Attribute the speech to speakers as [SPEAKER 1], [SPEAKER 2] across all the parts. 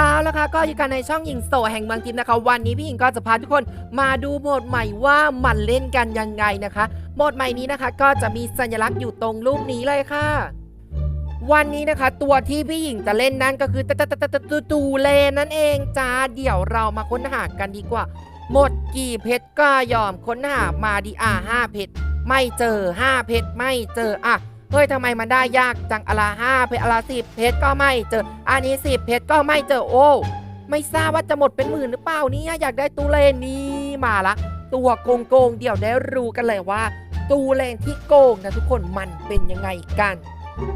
[SPEAKER 1] เอาละค่ะก็อยู่กันในช่องหญิงโสแห่งเมืองทิพย์นะคะ วันนี้พี่หญิงก็จะพาทุกคนมาดูโหมดใหม่ว่ามันเล่นกันยังไงนะคะโหมดใหม่นี้นะคะ ก็จะมีสัญลักษณ์อยู่ตรงรูปนี้เลยค่ะ วันนี้นะคะ ตัวที่พี่หญิงจะเล่นนั่นก็คือตะตะตะตะตะตูตูเลนนั่นเองจ้าเดี๋ยวเรามาค้นหากันดีกว่า หมดกี่เพชรก็ยอมค้นหามาดีอ่าห้าเพชรไม่เจอห้าเพชรไม่เจออะ เฮ้ยทำไมมันได้ยากจังอลาห้าเพชรอลาสิบเพชรก็ไม่เจอ อันนี้สิบเพชรก็ไม่เจอโอ้ไม่ทราบว่าจะหมดเป็นหมื่นหรือเปล่านี่อยากได้ตูเลนนี้มาละ ตัวโกงโกงเดี๋ยวได้รู้กันเลยว่า ตูเลนที่โกงนะทุกคนมันเป็นยังไงกัน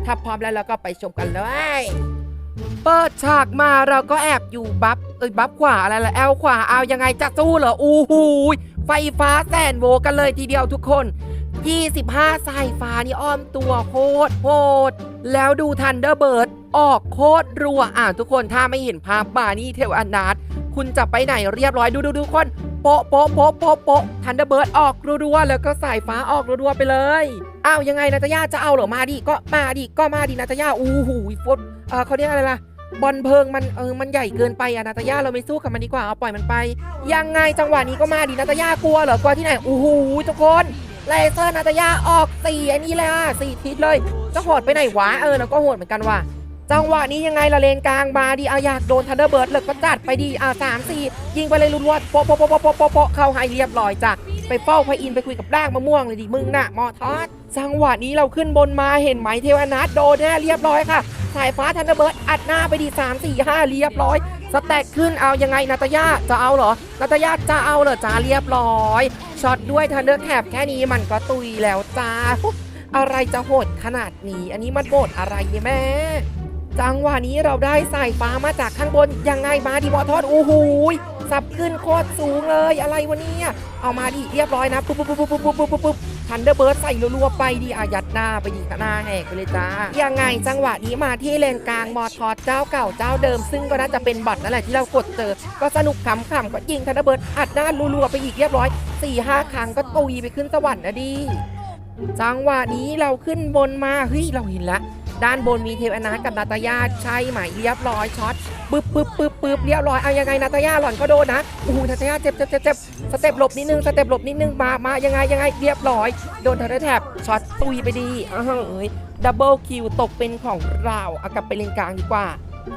[SPEAKER 1] ถ้าพร้อมแล้วเราก็ไปชมกันเลยเปิดฉากมาเราก็แอบอยู่บัฟเอ้ยบัฟขวาอะไรล่ะแอลขวาเอายังไงจะสู้เหรออู้หูไฟฟ้าแสนโวกันเลยทีเดียวทุกคน 25 สายฟ้านี่อ้อมตัวโคตรโหดแล้วดูทันเดอร์เบิร์ดออกโคตรรัวอ่าทุกคนถ้าไม่เห็นภาพบานี่เทวอนาถคุณจะไปไหนเรียบร้อยดูดูดูคนโปะโปะโปะโปะโปะทันเดอร์เบิร์ดออกรัวๆแล้วก็สายฟ้าออกรัวๆไปเลยอ้าวยังไงนาตาย่าจะเอาเหรอมาดิก็มาดิก็มาดินาตาย่าอู้หูฟดเออเขาเรียกอะไรล่ะบอลเพิงมันเออมันใหญ่เกินไปอะนาตาย่าเราไม่สู้กับมันดีกว่าเอาปล่อยมันไป ยังไงจังหวะนี้ก็มาดินาตาย่ากลัวเหรอกลัวที่ไหนอู้หูทุกคน เลเซอร์นาตาย่าออกสี่อันนี้เลยอะสี่ทิศเลยจะโหดไปไหนวะเออแล้วก็โหดเหมือนกันว่ะจังหวะนี้ยังไงละเลนกลางมาดิเอาอยากโดนทันเดอร์เบิร์ดเลยก็จัดไปดีอะสามสี่ยิงไปเลยรุนวดโปะโปะโปะโปะโปะเข้าให้เรียบร้อยจ้ะไปเฝ้าพระอินทร์ไปคุยกับร่างมะม่วงเลยดิมึงน่ะมอทอสจังหวะนี้เราขึ้นบนมาเห็นไหมเทวนาถโดนแน่เรียบร้อยค่ะสายฟ้าทันเดอร์เบิร์ดอัดหน้าไปดี3 4 5เรียบร้อย สแต็กขึ้นเอายังไงนาตาญาจะเอาเหรอนาตาญาจะเอาเหรอจ้าเรียบร้อยช็อตด้วยทันเดอร์แคปแค่นี้มันก็ตุยแล้วจ้าอะไรจะโหดขนาดนี้อันนี้มันโหดอะไรเนี่ยแม่จังหวะนี้เราได้สายฟ้ามาจากข้างบนยังไงมาดีบอทอดโอ้โหสับขึ้นโคตรสูงเลยอะไรวะเนี่ยเอามาดีเรียบร้อยนะปุ๊บปุ๊บปุ๊บปุ๊บปุ๊บปุ๊บ ทันเดอร์เบิร์ดใส่รัวๆไปดีอายัดหน้าไปดีหน้าแหกไปเลยจ้า ยังไงจังหวะนี้มาที่เลนกลางมอทอดเจ้าเก่าเจ้าเดิม ซึ่งก็น่าจะเป็นบอทนั่นแหละที่เรากดเจอ ก็สนุกขำๆก็ยิงทันเดอร์เบิร์ดอัดหน้ารัวๆไปอีกเรียบร้อย4ี่ห้าครั้งก็ตุยไปขึ้นสวรรค์นะดิจังหวะนี้เราขึ้นบนมาเฮ้ยเราเห็นแล้ว ด้านบนมีเทวอนากับนาตาญาใช่ไหมเรียบร้อยช็อตปึ๊บปึ๊บปึ๊บปึ๊บเรียบร้อยเอายังไงนาตาญาหล่อนก็โดนนะโอ้โหนาตาญาเจ็บเจ็บเจ็บเจ็บสเต็ปหลบนิดนึงสเต็ปหลบนิดนึงมามายังไงยังไงเรียบร้อย โดนเทอร์แท็บช็อตตุยไปดีอ้าวเอ้ยดับเบิลคิวตกเป็นของเราเอากลับไปเลนกลางดีกว่า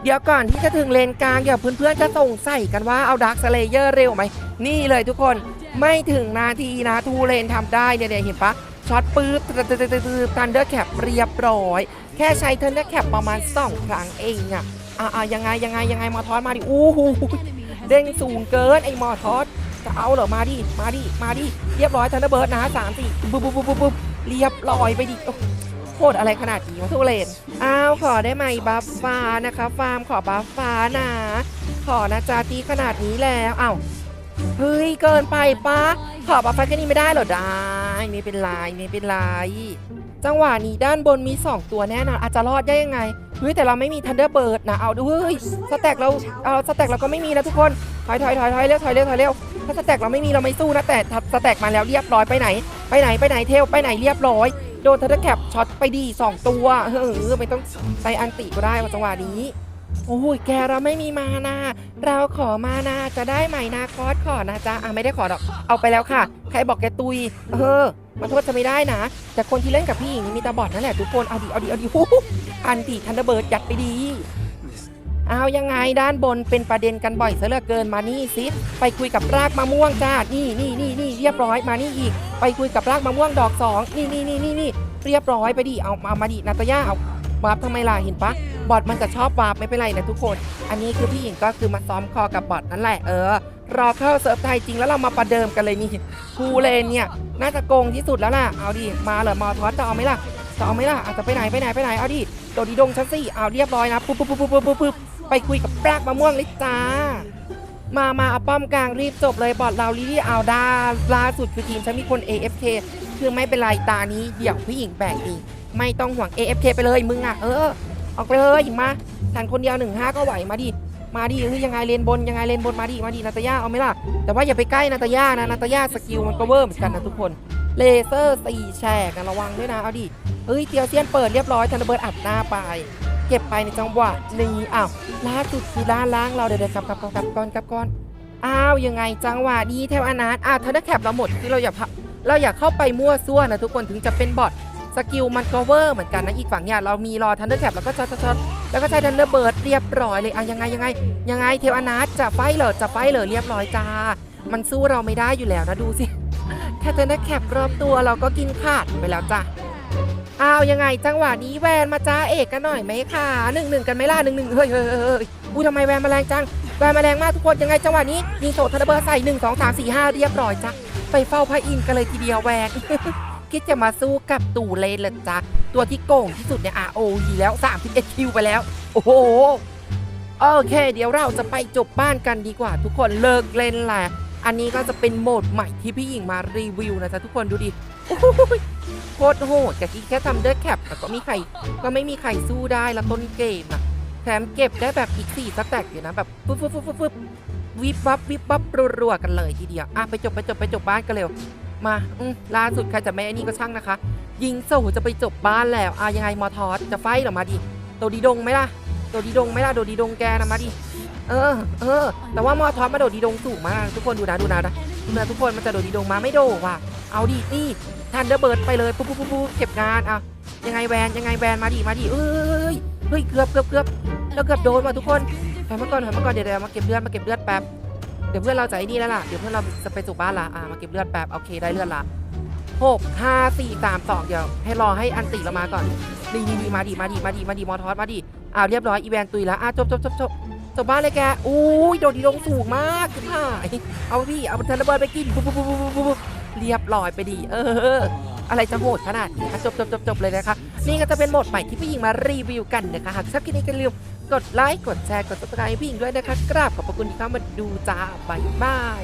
[SPEAKER 1] เดี๋ยวก่อนที่จะถึงเลนกลางเดี๋ยวเพื่อนๆจะส่งใสัยกันว่าเอาดาร์คสเลเยอร์เร็วไหมนี่เลยทุกคนไม่ถึงนาทีนะทูเลนทำได้เนี่ยเห็นปะ ช็อตปื๊บทันเดอร์แคปเรียบร้อย แค่ใช้เทอร์เนแคปประมาณ2ครั้งเองอะอะอะยังไงยังไงยังไงมอทอสมาดิอู้หูเด้งสูงเกินไอ้มอทอสจะเอาเหรอมาดิมาดิมาดิเรียบร้อยทันเดอร์เบิร์ดนะสามสี่ปุ๊บปุ๊บปุ๊บปุ๊บปุ๊บเรียบร้อยไปดิโคตรอะไรขนาดนี้วะทุเรศอ้าวขอได้ไหมบัฟฟ้านะคะฟาร์มขอบัฟฟ้านะขอนะจ๊ะตีขนาดนี้แล้วอ้าวเฮ้ยเกินไปปะขอบัฟฟ้าแค่นี้ไม่ได้เหรอด้ ไม่เป็นไรไม่เป็นไรจังหวะนี้ด้านบนมี 2 ตัวแน่นอนอาจจะรอดได้ยังไงเฮ้ยแต่เราไม่มีทันเดอร์เบิร์ดนะเอาดูเฮ้ยสแต็กเราเอาสแต็กเราก็ไม่มีนะทุกคนถอยถอยถอยถอยเร็วถอยเร็วถอยเร็วถ้าสแต็กเราไม่มีเราไม่สู้นะแต่ถ้าสแต็กมาแล้วเรียบร้อยไปไหน ไปไหนไปไหนเทลไปไหนเรียบร้อยโดนทันเดอร์แคปช็อตไปดี 2 ตัวเออไม่ต้องใสอันติก็ได้จังหวะนี้ โอ้ยแกเราไม่มีมานา เราขอมานาจะได้ไหมนาคอสขอนะจ๊ะอะไม่ได้ขอหรอก เอาไปแล้วค่ะ ใครบอกแกตุย เออมันโทษจะไม่ได้นะ แต่คนที่เล่นกับพี่หญิงนี่มีตาบอดนั่นแหละทุกคน เอาดิ เอาดิ เอาดิฮู้อันติทันเดอร์เบิร์ดยัดไปดี เอายังไงด้านบนเป็นประเด็นกันบ่อยเหลือเกินมานี่ซิ ไปคุยกับรากมะม่วงจ้า นี่นี่นี่นี่เรียบร้อยมานี่อีก ไปคุยกับรากมะม่วงดอกสองนี่นี่นี่นี่นี่เรียบร้อยไปดิ เอามามาดินาตยาเอา วาร์ปทำไมล่ะเห็นปะบอทมันจะชอบวาร์ปไม่เป็นไรนะทุกคน อันนี้คือพี่หญิงก็คือมาซ้อมคอกับบอทนั่นแหละเออรอเข้าเซิร์ฟไทยจริงแล้วเรามาประเดิมกันเลยนี่กูเลนเนี่ยน่าจะโกงที่สุดแล้วล่ะเอาดิมาเหรอมอทอสจะเอาไหมล่ะจะเอาไหมล่ะอาจจะไปไหนไปไหนไปไหนเอาดิโดดดีดงชั้นสี่เอาเรียบร้อยนะปุ๊บปุ๊บปุ๊บปุ๊บปุ๊บปุ๊บไปคุยกับแปลกมะม่วงเลยจ้ามา มาเอาป้อมกลางรีบจบเลยบอดเราลีเอาดาล่าสุดคือทีมฉันมีคน AFK คือไม่เป็นไรตานี้เดี๋ยวผู้หญิงแบกเองไม่ต้องห่วง AFK ไปเลยมึงอะเออออกไปเลยมาฉันคนเดียวหนึ่งห้าก็ไหวมาดิมาดิเฮ้ยยังไงเลนบนยังไงเลนบนมาดิมาดินาตาย่าเอาไหมล่ะแต่ว่าอย่าไปใกล้นาตาย่านะนาตาย่าสกิลมันก็เวอร์เหมือนกันนะทุกคนเลเซอร์สี่แฉกนะระวังด้วยนะเอาดิเฮ้ยเตียวเซียนเปิดเรียบร้อยทันเดอร์เบิร์ดอัดหน้าไปเก็บไปในจังหวะนี้อ้าวล่าสุดคือด้าล่างเราเดี๋ยวๆกลับกลับกลับก่อนกลับก่อนอ้าวยังไงจังหวะนี้เทวอนาถอ้าวทันเดอร์แคปเราหมดคือเราอย่าพะ เราอย่าเข้าไปมั่วซั่วนะทุกคนถึงจะเป็นบอทสกิลมันก็เวอร์เหมือนกันนะอีกฝั่งเนี่ยเรามีรอทันเดอร์แคปแล้วก็ช็อตช็อตแล้วก็ใช้ทันเดอร์เบิร์ดเรียบร้อยเลยอะยังไงยังไง ยังไงเทวอนาจะไฟเหรอจะไฟเหรอเรียบร้อยจ้า มันสู้เราไม่ได้อยู่แล้วนะดูสิแค่เธอได้แคปรอบตัวเราก็กินขาดไปแล้วจ้ะอ้าวยังไงจังหวะนี้แวนมาจ้าเอกกันหน่อยไหมคะหนึ่งหนึ่งกันไหมล่ะหนึ่งหนึ่งเฮ้ยเฮ้ยเฮ้ยเฮ้ยอุ้ทำไมแวนมาแรงจังแวนมาแรงมากทุกคนยังไงจังหวะนี้ยิงโซทันเบอร์ใส่หนึ่งสองสามสี่ห้าเรียบร้อยจ้ะ ไปเฝ้าพระอินทร์กันเลยทีเดียวแวนคิดจะมาสู้กับตู่เลนเลยจ้ะตัวที่โก่งที่สุดเนี่ย ROE แล้ว 31 คิวไปแล้ว โอ้โห โอเค เดี๋ยวเราจะไปจบบ้านกันดีกว่า ทุกคนเลิกเล่นแหละ อันนี้ก็จะเป็นโหมดใหม่ที่พี่หญิงมารีวิวนะจ๊ะทุกคนดูดิโคตรโหดกับที่แค่ทำเดอร์แคปแต่ก็มีใคร ก็ไม่มีใครสู้ได้ล้วต้นเกมอะ แถมเก็บได้แบบอีกสี่สแต็กอยู่นะแบบฟึบฟึบฟึบฟึบฟึบวิบวับวิบวับรัวๆกันเลยทีเดียวอะไปจบไปจบไปจบบ้านกันเร็วมาอืมล่าสุดใครจะไม่ไอ้นี่ก็ช่างนะคะ ยิงสู่จะไปจบบ้านแล้วอะยังไงมอทอสจะไฟหรอมาดิตัวดีดงไหมล่ะตัวดีดงไหมล่ะตัวดีดงแกนะมาดิเออเออ แต่ว่ามอทอสมาโดดีดงสูงมากทุกคนดูนะดูนะนะดูนะทุกคนมันจะโดดีดงมาไม่โดว่ะเอาดินี่ทันเดอร์เบิร์ดไปเลยปุ๊บปุ๊บปุ๊บเก็บงานอะยังไงแวนยังไงแวนมาดิมาดิเอ้ยเฮ้ยเกือบเกือบเกือบ เราเกือบโดนว่ะทุกคนถอยมาก่อนถอยมาก่อนเดี๋ยวเดี๋ยวมาเก็บเลือดมาเก็บเลือดแป๊บเดี๋ยวเพื่อนเราจะไอ้นี่แล้วล่ะเดี๋ยวเพื่อนเราจะไปสู่บ้านละอะมาเก็บเลือดแป๊บโอเคได้เลือดละหกห้าสี่สามสองเดี๋ยวให้รอให้อันติเรามาก่อนนี่นี่นี่มาดิมาดิมาดิมาดิมอทอสมาดิอ้าวเรียบร้อยอีแวนตุยแล้วอะจบจบจบจบจบบ้านเลยแกอุ้ยโดดดีลงสูงมากคุณพ่ายเอาพี่เอาเทนระเบิดไปกินปุ๊บปุ๊บปุ๊บปุ๊บปุ๊บ เรียบร้อยไปดี เออ อะไรจะโหดขนาดนี้จบจบจบจบเลยนะคะ นี่ก็จะเป็นโหมดใหม่ที่พี่หญิงมารีวิวกันนะคะ หากชอบคลิปนี้ก็ลืมกดไลค์ กดแชร์ กดติดตามพี่หญิงด้วยนะคะ กราบขอบพระคุณที่เข้ามาดูจ้าบ๊ายบาย